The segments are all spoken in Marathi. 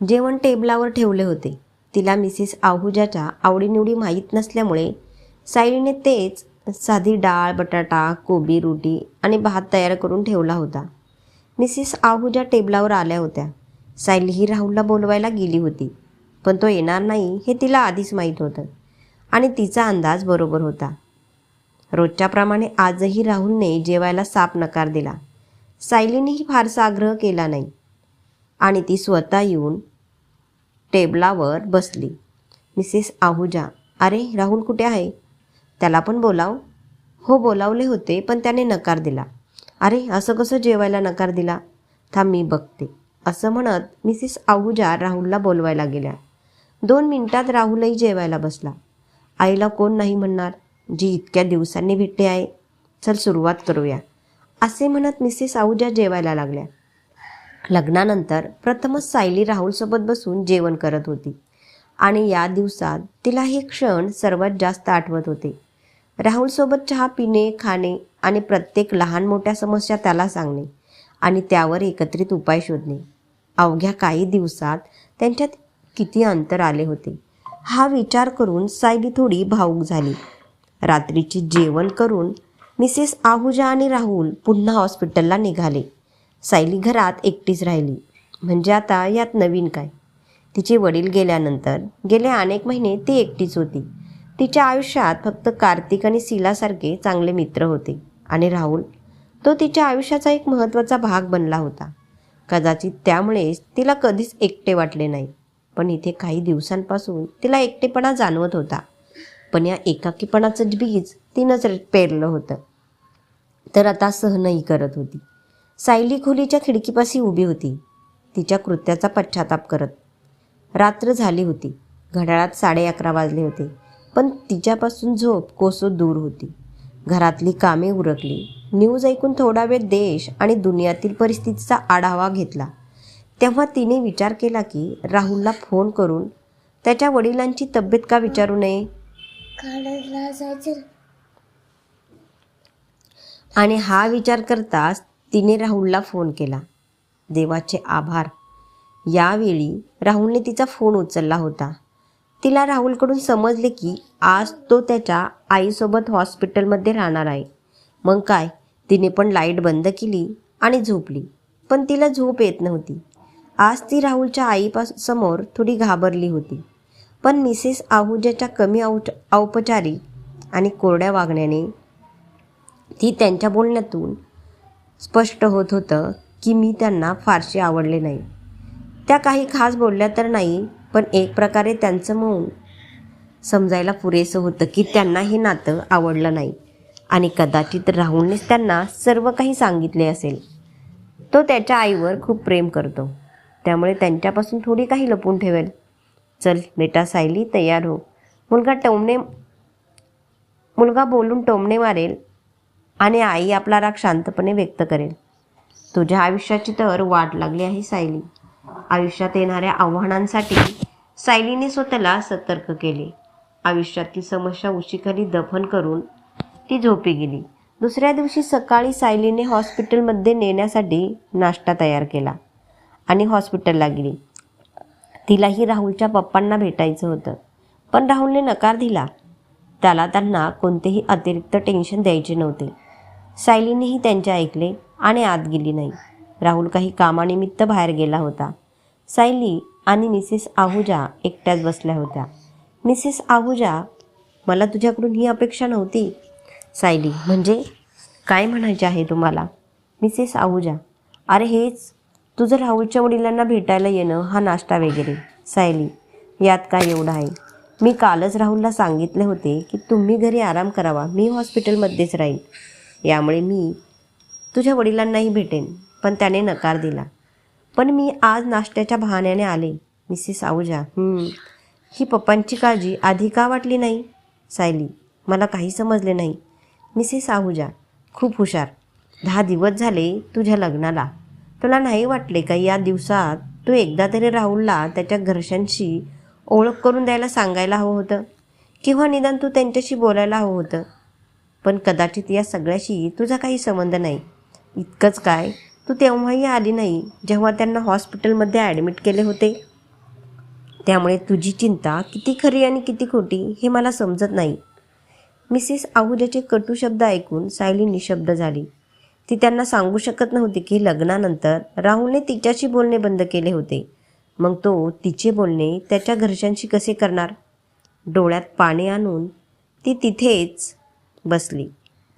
जेवण टेबलावर ठेवले होते. तिला मिसेस आहुजाच्या आवडीनिवडी माहीत नसल्यामुळे सायलीने तेच साधी डाळ बटाटा कोबी रोटी आणि भात तयार करून ठेवला होता. मिसेस आहुजा टेबलावर आल्या होत्या. सायली ही राहुलला बोलवायला गेली होती पण तो येणार नाही हे तिला आधीच माहीत होतं आणि तिचा अंदाज बरोबर होता. रोजच्याप्रमाणे आजही राहुलने जेवायला साप नकार दिला. सायलीनेही फारसा आग्रह केला नाही. आणि ती स्वतः येऊन टेबलावर बसली. मिसेस आहुजा अरे राहुल कुठे आहे? त्याला पण बोलाव. हो बोलावले होते पण त्याने नकार दिला. अरे असं कसं जेवायला नकार दिला? थांब मी बघते. असं म्हणत मिसेस आहुजा राहुलला बोलवायला गेल्या. दोन मिनिटात राहुलही जेवायला बसला. आईला कोण नाही म्हणणार? जी इतक्या दिवसांनी भेटते आहे. चल सुरुवात करूया. असे म्हणत मिसेस आहुजा जेवायला लागल्या. लग्नानंतर प्रथमच सायली राहुलसोबत बसून जेवण करत होती. आणि या दिवसात तिला हे क्षण सर्वात जास्त आठवत होते. राहुलसोबत चहा पिणे खाणे आणि प्रत्येक लहान मोठ्या समस्या त्याला सांगणे आणि त्यावर एकत्रित उपाय शोधणे. अवघ्या काही दिवसात त्यांच्यात किती अंतर आले होते. हा विचार करून सायली थोडी भावूक झाली. रात्रीची जेवण करून मिसेस आहुजा आणि राहुल पुन्हा हॉस्पिटलला निघाले. सायली घरात एकटीच राहिली. म्हणजे आता यात नवीन काय? तिचे वडील गेल्यानंतर गेले अनेक महिने ती एकटीच होती. तिच्या आयुष्यात फक्त कार्तिक आणि सिलासारखे चांगले मित्र होते आणि राहुल तो तिच्या आयुष्याचा एक महत्त्वाचा भाग बनला होता. कदाचित त्यामुळेच तिला कधीच एकटे वाटले नाही. पण इथे काही दिवसांपासून तिला एकटेपणा जाणवत होता. पण या एकाकीपणाचं बीज तिनंच पेरलं होतं. तर आता सहनही करत होती. सायली खोलीच्या खिडकीपाशी उभी होती. तिच्या कृत्याचा पश्चाताप करत. रात्र झाली होती. घड्याळात साडे अकरा वाजले होते. पण तिच्यापासून झोप कोसो दूर होती. घरातली कामे उरकली. न्यूज ऐकून थोडा वेळ देश आणि दुनियातील परिस्थितीचा आढावा घेतला. तेव्हा तिने विचार केला की राहुलला फोन करून त्याच्या वडिलांची तब्येत का विचारू नये? आणि हा विचार करताच तिने राहुलला फोन केला. देवाचे आभार. यावेळी राहुलने तिचा फोन उचलला होता. तिला राहुलकडून समजले की आज तो त्याच्या आईसोबत हॉस्पिटलमध्ये राहणार आहे. मग काय? तिने पण लाइट बंद केली आणि झोपली. पण तिला झोप येत नव्हती. आज ती राहुलच्या आईपास समोर थोडी घाबरली होती. पण मिसेस आहुजाच्या कमी औच औपचारिक आणि कोरड्या वागण्याने ती त्यांच्या बोलण्यातून स्पष्ट होत होतं की मी त्यांना फारसे आवडले नाही. त्या काही खास बोलल्या तर नाही पण एक प्रकारे त्यांचं मौन समजायला पुरेसं होतं की त्यांना हे नातं आवडलं नाही आणि कदाचित राहुलनेच त्यांना सर्व काही सांगितले असेल. तो त्याच्या आईवर खूप प्रेम करतो. त्यामुळे त्यांच्यापासून थोडी काही लपून ठेवेल. चल बेटा सायली तयार हो. मुलगा टोमणे मुलगा बोलून टोमणे मारेल. आणि आई आपला राग शांतपणे व्यक्त करेल. तुझ्या आयुष्याची तर वाट लागली आहे सायली. आयुष्यात येणाऱ्या आव्हानांसाठी सायलीने स्वतःला सतर्क केले. आयुष्यातील समस्या उशीखाली दफन करून ती झोपी गेली. दुसऱ्या दिवशी सकाळी सायलीने हॉस्पिटलमध्ये नेण्यासाठी नाश्ता तयार केला आणि हॉस्पिटलला गेली. तिलाही राहुलच्या पप्पांना भेटायचं होतं पण राहुलने नकार दिला. त्याला त्यांना कोणतेही अतिरिक्त टेन्शन द्यायचे नव्हते. सायलीनेही त्यांचे ऐकले आणि आत गेली नाही. राहुल काही कामानिमित्त बाहेर गेला होता. सायली आणि मिसेस आहुजा एकट्याच बसल्या होत्या. मिसेस आहुजा मला तुझ्याकडून ही अपेक्षा नव्हती. सायली म्हणजे? काय म्हणायचे आहे तुम्हाला? मिसेस आहुजा. अरे हेच तुझं राहुलच्या वडिलांना भेटायला येणं हा नाश्ता वगैरे. सायली यात काय एवढं आहे? मी कालच राहुलला सांगितले होते की तुम्ही घरी आराम करावा. मी हॉस्पिटलमध्येच राहील यामुळे मी तुझ्या वडिलांनाही भेटेन पण त्याने नकार दिला. पण मी आज नाश्त्याच्या बहाण्याने आले. मिसेस आहुजा ही पप्पांची काळजी आधी का वाटली नाही? सायली मला काही समजले नाही. मिसेस आहुजा खूप हुशार. दहा दिवस झाले तुझ्या लग्नाला. तुला नाही वाटले का या दिवसात तू एकदा तरी राहुलला त्याच्या घरच्यांशी ओळख करून द्यायला सांगायला हवं होतं? किंवा निदान तू त्यांच्याशी बोलायला हवं होतं? पण कदाचित या सगळ्याशी तुझा काही संबंध नाही. इतकंच काय? तू तेव्हाही आली नाही जेव्हा त्यांना हॉस्पिटलमध्ये ॲडमिट केले होते. त्यामुळे तुझी चिंता किती खरी आणि किती खोटी हे मला समजत नाही. मिसेस आहुजाचे कटू शब्द ऐकून सायली निशब्द झाली. ती त्यांना सांगू शकत नव्हती की लग्नानंतर राहुलने तिच्याशी बोलणे बंद केले होते. मग तो तिचे बोलणे त्याच्या घरच्यांशी कसे करणार? डोळ्यात पाणी आणून ती तिथेच बसली.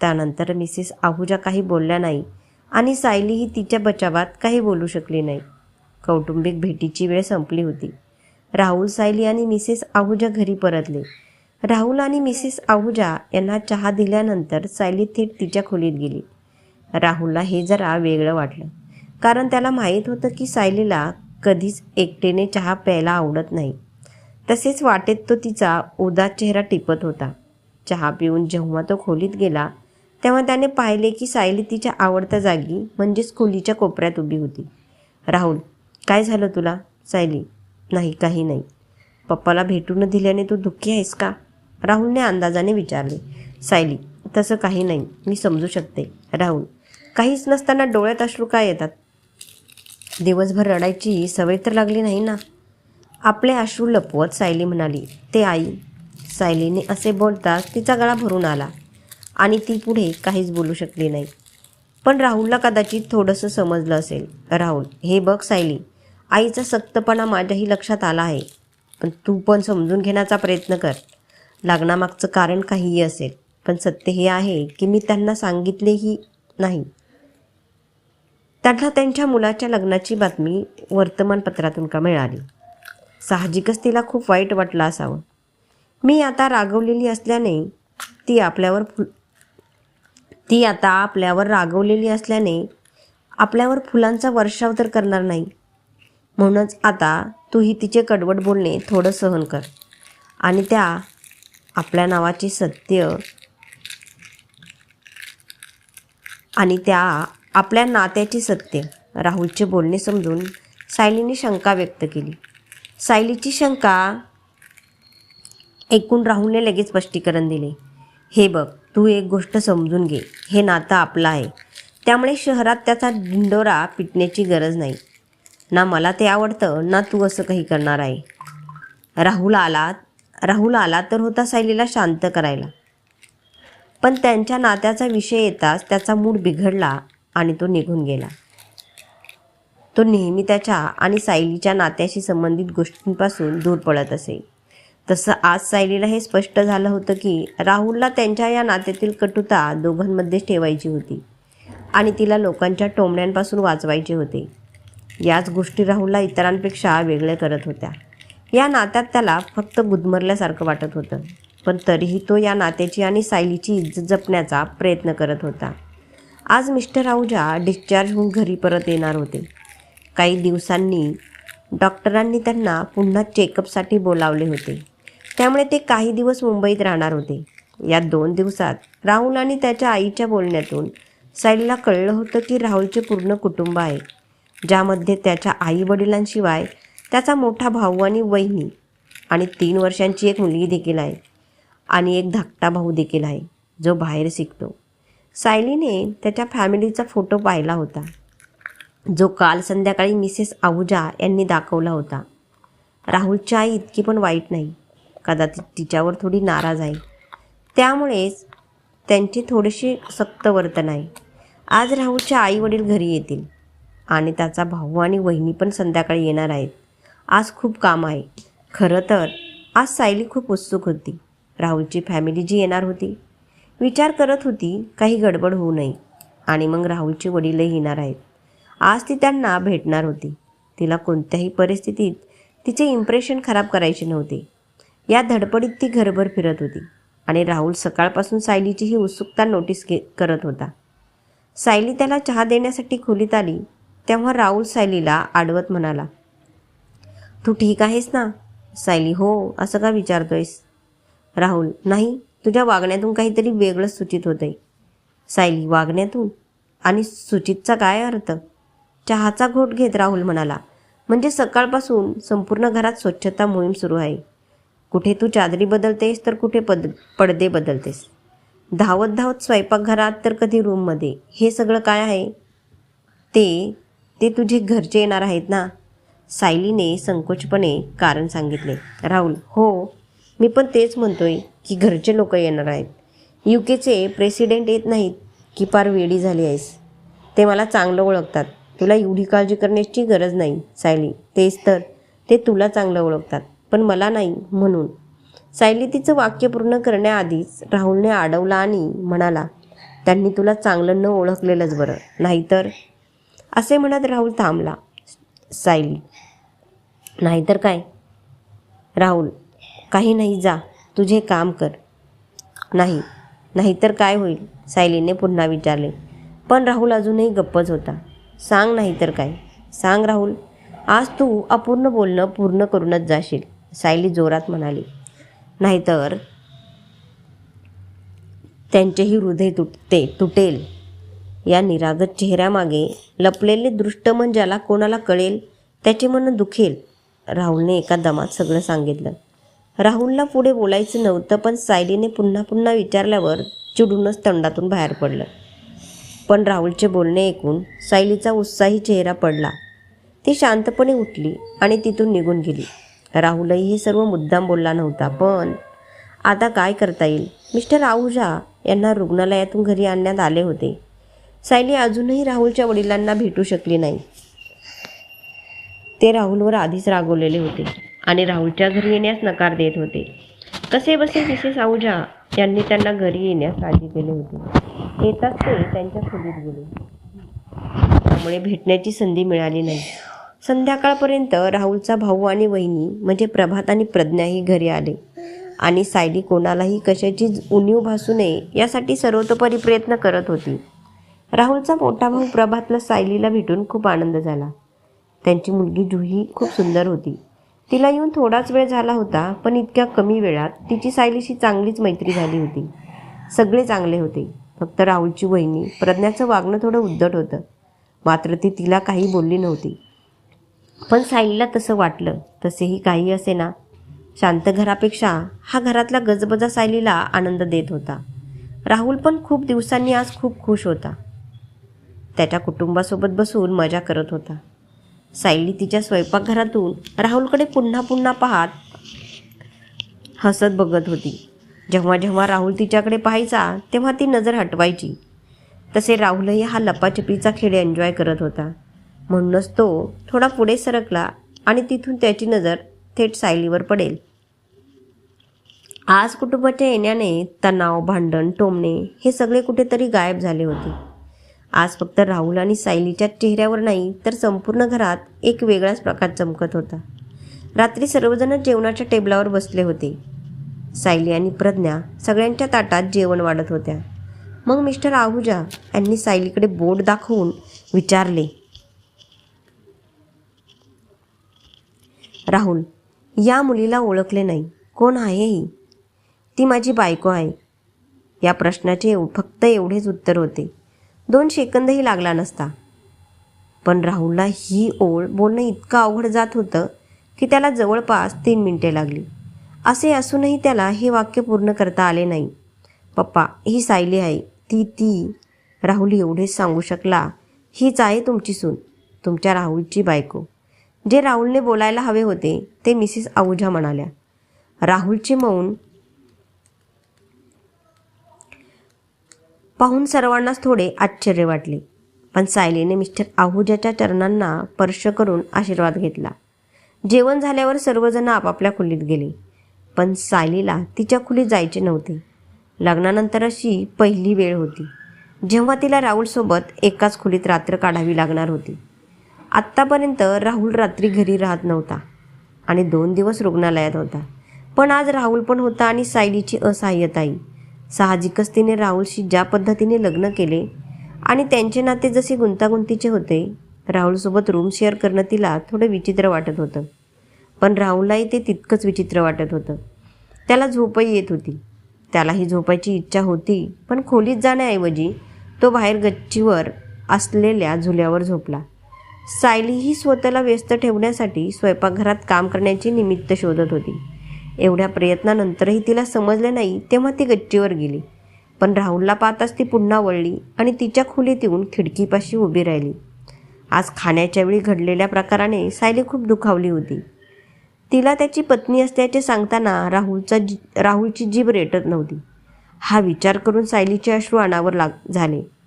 त्यानंतर मिसेस आहुजा काही बोलल्या नाही आणि सायलीही तिच्या बचावात काही बोलू शकली नाही. कौटुंबिक भेटीची वेळ संपली होती. राहुल सायली आणि मिसेस आहुजा घरी परतले. राहुल आणि मिसेस आहुजा यांना चहा दिल्यानंतर सायली थेट तिच्या खोलीत गेली. राहुलला हे जरा वेगळं वाटलं कारण त्याला माहीत होतं की सायलीला कधीच एकटेने चहा प्यायला आवडत नाही. तसेच वाटेत तो तिचा उदा चेहरा टिपत होता. चहा पिऊन जेव्हा तो खोलीत गेला तेव्हा त्याने पाहिले की सायली तिच्या आवडत्या जागी म्हणजेच खोलीच्या कोपऱ्यात उभी होती. राहुल काय झालं तुला? सायली नाही काही नाही. पप्पाला भेटू न दिल्याने तू दुःखी आहेस का? राहुलने अंदाजाने विचारले. सायली तसं काही नाही. मी समजू शकते. राहुल काहीच नसताना डोळ्यात अश्रू काय येतात? दिवसभर रडायची सवय तर लागली नाही ना? आपले अश्रू लपवत सायली म्हणाली. ते आई सायलीने असे बोलताच तिचा गळा भरून आला. आणि ती पुढे काहीच बोलू शकली नाही. पण राहुलला कदाचित थोडंसं समजलं असेल. राहुल हे बघ सायली आईचा सक्तपणा माझ्याही लक्षात आला आहे. पण तू पण समजून घेण्याचा प्रयत्न कर. लग्नामागचं कारण काहीही असेल पण सत्य हे आहे की मी त्यांना सांगितलेही नाही. त्यांना त्यांच्या मुलाच्या लग्नाची बातमी वर्तमानपत्रातून का मिळाली? साहजिकच तिला खूप वाईट वाटलं असावं. मी आता रागवलेली असल्याने ती आपल्यावर फुल ती आता आपल्यावर रागवलेली असल्याने आपल्यावर फुलांचा वर्षाव तर करणार नाही. म्हणूनच आता तूही तिचे कडवट बोलणे थोडं सहन कर आणि त्या आपल्या नावाचे सत्य आणि त्या आपल्या नात्याचे सत्य राहुलचे बोलणे समजून सायलीने शंका व्यक्त केली. सायलीची शंका ऐकून राहुलने लगेच स्पष्टीकरण दिले. हे बघ तू एक गोष्ट समजून घे. हे नातं आपलं आहे. त्यामुळे शहरात त्याचा ढिंडोरा पिटण्याची गरज नाही. ना मला ते आवडतं ना तू असं काही करणार आहे. राहुल आला राहुल आला तर होता सायलीला शांत करायला. पण त्यांच्या नात्याचा विषय येताच त्याचा मूड बिघडला आणि तो निघून गेला. तो नेहमी त्याच्या आणि सायलीच्या नात्याशी संबंधित गोष्टींपासून दूर पडत असे. तसं आज सायलीला हे स्पष्ट झालं होतं की राहुलला त्यांच्या या नात्यातील कटुता दोघांमध्येच ठेवायची होती आणि तिला लोकांच्या टोमण्यांपासून वाचवायचे होते. याच गोष्टी राहुलला इतरांपेक्षा वेगळे करत होत्या. या नात्यात त्याला फक्त गुदमरल्यासारखं वाटत होतं पण तरीही तो या नात्याची आणि सायलीची इज्जत जपण्याचा प्रयत्न करत होता. आज मिस्टर आहुजा डिस्चार्ज होऊन घरी परत येणार होते. काही दिवसांनी डॉक्टरांनी त्यांना पुन्हा चेकअपसाठी बोलावले होते. त्यामुळे ते काही दिवस मुंबईत राहणार होते. या दोन दिवसात राहुल आणि त्याच्या आईच्या बोलण्यातून सायलीला कळलं होतं की राहुलचे पूर्ण कुटुंब आहे ज्यामध्ये त्याच्या आई वडिलांशिवाय त्याचा मोठा भाऊ आणि वहिनी आणि तीन वर्षांची एक मुलगी देखील आहे आणि एक धाकटा भाऊ देखील आहे जो बाहेर शिकतो. सायलीने त्याच्या फॅमिलीचा फोटो पाहिला होता जो काल संध्याकाळी मिसेस आहुजा यांनी दाखवला होता. राहुलची आई इतकी पण वाईट नाही कदाचित तिच्यावर थोडी नाराज आहे. त्यामुळेच त्यांचे थोडेसे सक्त वर्तन आहे. आज राहुलचे आई वडील घरी येतील. आणि त्याचा भाऊ आणि वहिनी पण संध्याकाळी येणार आहेत. आज खूप काम आहे. खरं तर आज सायली खूप उत्सुक होती. राहुलची फॅमिली जी येणार होती. विचार करत होती काही गडबड होऊ नये. आणि मग राहुलचे वडीलही येणार आहेत. आज ती त्यांना भेटणार होती. तिला कोणत्याही परिस्थितीत तिचे इम्प्रेशन खराब करायचे नव्हते. या धडपडीत ती घरभर फिरत होती आणि राहुल सकाळपासून सायलीची ही उत्सुकता नोटीस के करत होता. सायली त्याला चहा देण्यासाठी खोलीत आली तेव्हा राहुल सायलीला आडवत म्हणाला तू ठीक आहेस ना? सायली हो असं का विचारतोयस? राहुल नाही तुझ्या वागण्यातून काहीतरी वेगळंच सूचित होतंय. सायली वागण्यातून? आणि सूचितचा काय अर्थ? चहाचा घोट घेत राहुल म्हणाला म्हणजे सकाळपासून संपूर्ण घरात स्वच्छता मोहीम सुरू आहे. कुठे तू चादरी बदलतेस तर कुठे पद पडदे बदलतेस. धावत धावत स्वयंपाकघरात तर कधी रूममध्ये. हे सगळं काय आहे? ते ते तुझे घरचे येणार आहेत ना? सायलीने संकोचपणे कारण सांगितले. राहुल हो मी पण तेच म्हणतोय की घरचे लोक येणार आहेत. यू केचे प्रेसिडेंट येत नाहीत की फार वेडी झाली आहेस. ते मला चांगलं ओळखतात. तुला एवढी काळजी करण्याची गरज नाही सायली. तेच तर ते तुला चांगलं ओळखतात. पण मला नाही म्हणून. सायली तिचं वाक्य पूर्ण करण्याआधीच राहुलने अडवला आणि म्हणाला त्यांनी तुला चांगलं न ओळखलेलंच बरं. नाहीतर असे म्हणत राहुल थांबला. सायली नाहीतर काय? राहुल काही नाही जा. तुझे काम कर. नाही. नाहीतर काय होईल? सायलीने पुन्हा विचारले. पण राहुल अजूनही गप्पच होता. सांग नाहीतर काय? सांग राहुल. आज तू अपूर्ण बोलणं पूर्ण करूनच जाशील. सायली जोरात म्हणाली नाहीतर त्यांचेही हृदय तुटते तुटेल. या निरागत चेहऱ्यामागे लपलेले दृष्ट मन ज्याला कोणाला कळेल त्याचे मन दुखेल. राहुलने एका दमात सगळं सांगितलं. राहुलला पुढे बोलायचं नव्हतं पण सायलीने पुन्हा पुन्हा विचारल्यावर चिडूनच तंडातून बाहेर पडलं. पण राहुलचे बोलणे ऐकून सायलीचा उत्साही चेहरा पडला. ती शांतपणे उठली आणि तिथून निघून गेली. राहुलही हे सर्व मुद्दाम बोलला नव्हता पण आता काय करता येईल? मिस्टर आहुजा यांना रुग्णालयातून घरी आणण्यात आले होते. सायली अजूनही राहुलच्या वडिलांना भेटू शकली नाही. ते राहुलवर आधीच रागवलेले होते आणि राहुलच्या घरी येण्यास नकार देत होते. कसे बसे मिसेस आहुजा यांनी त्यांना घरी येण्यास राजी केले होते. येताच ते त्यांच्या खोलीत गेले. त्यामुळे भेटण्याची संधी मिळाली नाही. संध्याकाळपर्यंत राहुलचा भाऊ आणि वहिनी म्हणजे प्रभात आणि प्रज्ञाही घरी आले. आणि सायली कोणालाही कशाची उणीव भासू नये यासाठी सर्वतोपरी प्रयत्न करत होती. राहुलचा मोठा भाऊ प्रभातला सायलीला भेटून खूप आनंद झाला. त्यांची मुलगी जुही खूप सुंदर होती. तिला येऊन थोडाच वेळ झाला होता पण इतक्या कमी वेळात तिची सायलीशी चांगलीच मैत्री झाली होती. सगळे चांगले होते. फक्त राहुलची वहिनी प्रज्ञाचं वागणं थोडं उद्धट होतं. मात्र ती तिला काही बोलली नव्हती. पण सायलीला तसं वाटलं. तसेही काही असे ना शांत घरापेक्षा हा घरातला गजबजा सायलीला आनंद देत होता. राहुल पण खूप दिवसांनी आज खूप खुश होता. त्याच्या कुटुंबासोबत बसून मजा करत होता. सायली तिच्या स्वयंपाकघरातून राहुलकडे पुन्हा पुन्हा पाहत हसत बघत होती. जेव्हा जेव्हा राहुल तिच्याकडे पाहायचा तेव्हा ती नजर हटवायची. तसे राहुलही हा लपाछपीचा खेळ एन्जॉय करत होता. म्हणूनच तो थोडा पुढे सरकला आणि तिथून त्याची नजर थेट सायलीवर पडेल. आज कुटुंबाच्या येण्याने तणाव भांडण टोमणे हे सगळे कुठेतरी गायब झाले होते. आज फक्त राहुल आणि सायलीच्या चेहऱ्यावर नाही तर संपूर्ण घरात एक वेगळाच प्रकार चमकत होता. रात्री सर्वजण जेवणाच्या टेबलावर बसले होते. सायली आणि प्रज्ञा सगळ्यांच्या ताटात जेवण वाढत होत्या. मग मिस्टर आहुजा यांनी सायलीकडे बोट दाखवून विचारले राहुल या मुलीला ओळखले नाही. कोण आहे ही? ती माझी बायको आहे. या प्रश्नाचे एव फक्त एवढेच उत्तर होते. दोन सेकंदही लागला नसता. पण राहुलला ही ओळ बोलणं इतकं अवघड जात होतं की त्याला जवळपास तीन मिनटे लागली. असे असूनही त्याला हे वाक्य पूर्ण करता आले नाही. पप्पा ही सायली आहे. ती ती. राहुल एवढेच सांगू शकला हीच आहे तुमची सून. तुमच्या राहुलची बायको. जे राहुलने बोलायला हवे होते ते मिसेस आहुजा म्हणाल्या. राहुलचे मौन पाहून सर्वांनाच थोडे आश्चर्य वाटले. पण सायलीने मिस्टर आहुजाच्या चरणांना स्पर्श करून आशीर्वाद घेतला. जेवण झाल्यावर सर्वजण आपापल्या खोलीत गेले. पण सायलीला तिच्या खोलीत जायचे नव्हते. लग्नानंतर अशी पहिली वेळ होती. जेव्हा तिला राहुलसोबत एकाच खोलीत रात्र काढावी लागणार होती. आत्तापर्यंत राहुल रात्री घरी राहत नव्हता आणि दोन दिवस रुग्णालयात होता. पण आज राहुल पण होता आणि सायलीची असहाय्यताही. साहजिकच तिने राहुलशी ज्या पद्धतीने लग्न केले आणि त्यांचे नाते जसे गुंतागुंतीचे होते राहुलसोबत रूम शेअर करणं तिला थोडं विचित्र वाटत होतं. पण राहुललाही ते तितकंच विचित्र वाटत होतं. त्याला झोपही येत होती. त्यालाही झोपायची इच्छा होती पण खोलीत जाण्याऐवजी तो बाहेर गच्चीवर असलेल्या झुल्यावर झोपला. सायलीही स्वतःला व्यस्त ठेवण्यासाठी स्वयंपाकघरात काम करण्याची निमित्त शोधत होती. एवढ्या प्रयत्नानंतरही तिला समजले नाही तेव्हा ती गच्चीवर गेली. पण राहुलला पाहताच ती पुन्हा वळली आणि तिच्या खोलीत येऊन खिडकीपाशी उभी राहिली. आज खाण्याच्या वेळी घडलेल्या प्रकाराने सायली खूप दुखावली होती. तिला त्याची पत्नी असल्याचे सांगताना राहुलचा जी राहुलची जीभ रेटत नव्हती. हा विचार करून सायलीचे अश्रू अनावर लाग झाले.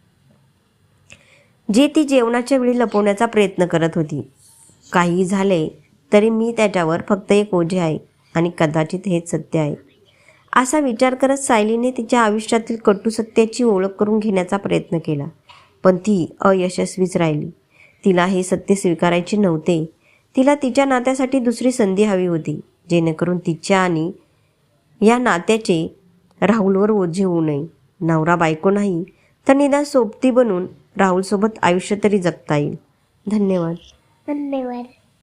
जे ती जेवणाच्या वेळी लपवण्याचा प्रयत्न करत होती. काही झाले तरी मी त्याच्यावर फक्त एक ओझे आहे आणि कदाचित हेच सत्य आहे. असा विचार करत सायलीने तिच्या आयुष्यातील कटू सत्याची ओळख करून घेण्याचा प्रयत्न केला. पण ती अयशस्वीच राहिली. तिला हे सत्य स्वीकारायचे नव्हते. तिला तिच्या नात्यासाठी दुसरी संधी हवी होती जेणेकरून तिच्या आणि या नात्याचे राहुलवर ओझे होऊ नये. नवरा बायको नाही तर निदान सोबती बनून राहुलसोबत आयुष्य तरी जगता येईल. धन्यवाद. धन्यवाद.